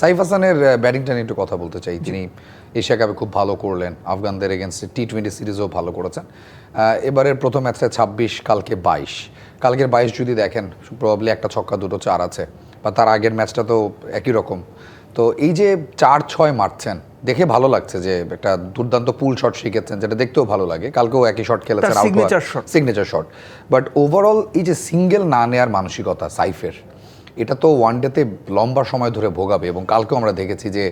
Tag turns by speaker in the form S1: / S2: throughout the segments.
S1: সাইফ হাসানের ব্যাটিংটা নিয়ে একটু কথা বলতে চাই। তিনি এশিয়া কাপে খুব ভালো করলেন আফগানদের এগেনস্টে টি টোয়েন্টি সিরিজেও ভালো করেছেন। এবারের প্রথম ম্যাচে ছাব্বিশ কালকে বাইশ। কালকের বাইশ যদি দেখেন প্রবাবলি একটা ছক্কা দুটো চার আছে। বা তার আগের ম্যাচটা তো একই রকম। তো এই যে চার ছয় মারছেন দেখে ভালো লাগছে যে একটা দুর্দান্ত পুল শট শিখেছেন যেটা দেখতেও ভালো লাগে। কালকেও একই শট খেলেছেন
S2: তার signature
S1: signature shot but overall এই যে সিঙ্গেল না নেয়ার মানসিকতা সাইফের এটা তো ওয়ানডেতে লম্বা সময় ধরে ভোগাবে এবং কালকেও আমরা দেখেছি যে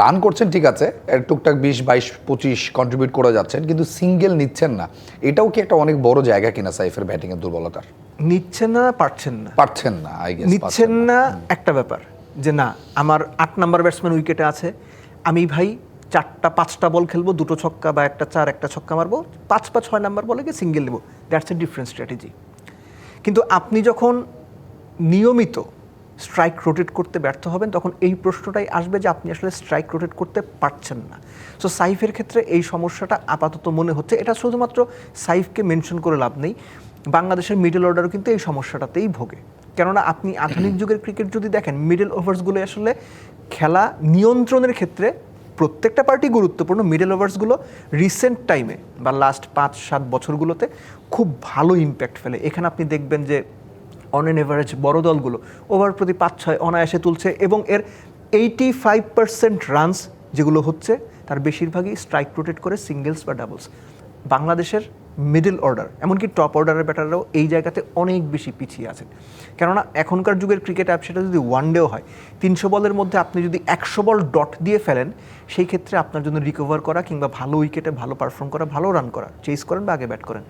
S1: রান করছেন ঠিক আছে টুকটাক বিশ বাইশ পঁচিশ কন্ট্রিবিউট করে যাচ্ছেন কিন্তু সিঙ্গেল নিচ্ছেন না। এটাও কি একটা অনেক বড় জায়গা কিনা সাইফের ব্যাটিংয়ের দুর্বলতার?
S2: নিচ্ছেন না পারছেন না।
S1: পারছেন না
S2: নিচ্ছেন না। একটা ব্যাপার যে না আমার আট নাম্বার ব্যাটসম্যান উইকেটে আছে আমি ভাই চারটা পাঁচটা বল খেলব দুটো ছক্কা বা একটা চার একটা ছক্কা মারবো পাঁচ বা ছয় নাম্বার বলে গিয়ে সিঙ্গেল নেব দ্যাটস এ ডিফারেন্ট স্ট্র্যাটেজি কিন্তু আপনি যখন নিয়মিত স্ট্রাইক রোটেট করতে ব্যর্থ হবেন তখন এই প্রশ্নটাই আসবে যে আপনি আসলে স্ট্রাইক রোটেট করতে পারছেন না। সো সাইফের ক্ষেত্রে এই সমস্যাটা আপাতত মনে হচ্ছে। এটা শুধুমাত্র সাইফকে মেনশন করে লাভ নেই বাংলাদেশের মিডল অর্ডারও কিন্তু এই সমস্যাটাতেই ভোগে। কেননা আপনি আধুনিক যুগের ক্রিকেট যদি দেখেন মিডল ওভার্সগুলো আসলে খেলা নিয়ন্ত্রণের ক্ষেত্রে প্রত্যেকটা পার্টি গুরুত্বপূর্ণ। মিডল ওভার্সগুলো রিসেন্ট টাইমে বা লাস্ট পাঁচ সাত বছরগুলোতে খুব ভালো ইম্প্যাক্ট ফেলে। এখানে আপনি দেখবেন যে অন এন এভারেজ বড় দলগুলো। ওভার প্রতি পাঁচ ছয় অনায়াসে তুলছে এবং এর এইটি ফাইভ পার্সেন্ট রানস যেগুলো হচ্ছে, তার বেশিরভাগই স্ট্রাইক রোটেট করে সিঙ্গেলস বা ডাবলস বাংলাদেশের মিডল অর্ডার এমনকি টপ অর্ডারের ব্যাটাররাও এই জায়গাতে অনেক বেশি পিছিয়ে আছেন। কেননা, এখনকার যুগের ক্রিকেট অ্যাপ সেটা যদি ওয়ান ডেও হয়, তিনশো বলের মধ্যে আপনি যদি একশো বল ডট দিয়ে ফেলেন, সেই ক্ষেত্রে আপনার জন্য রিকভার করা কিংবা ভালো উইকেটে ভালো পারফর্ম করা, ভালো রান করা চেস করেন বা আগে ব্যাট করেন।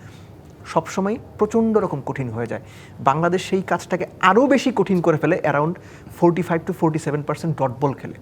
S2: সবসময় প্রচণ্ড রকম কঠিন হয়ে যায়। বাংলাদেশ সেই কাজটাকে আরও বেশি কঠিন করে ফেলে around forty five to forty seven percent dot ball খেলে।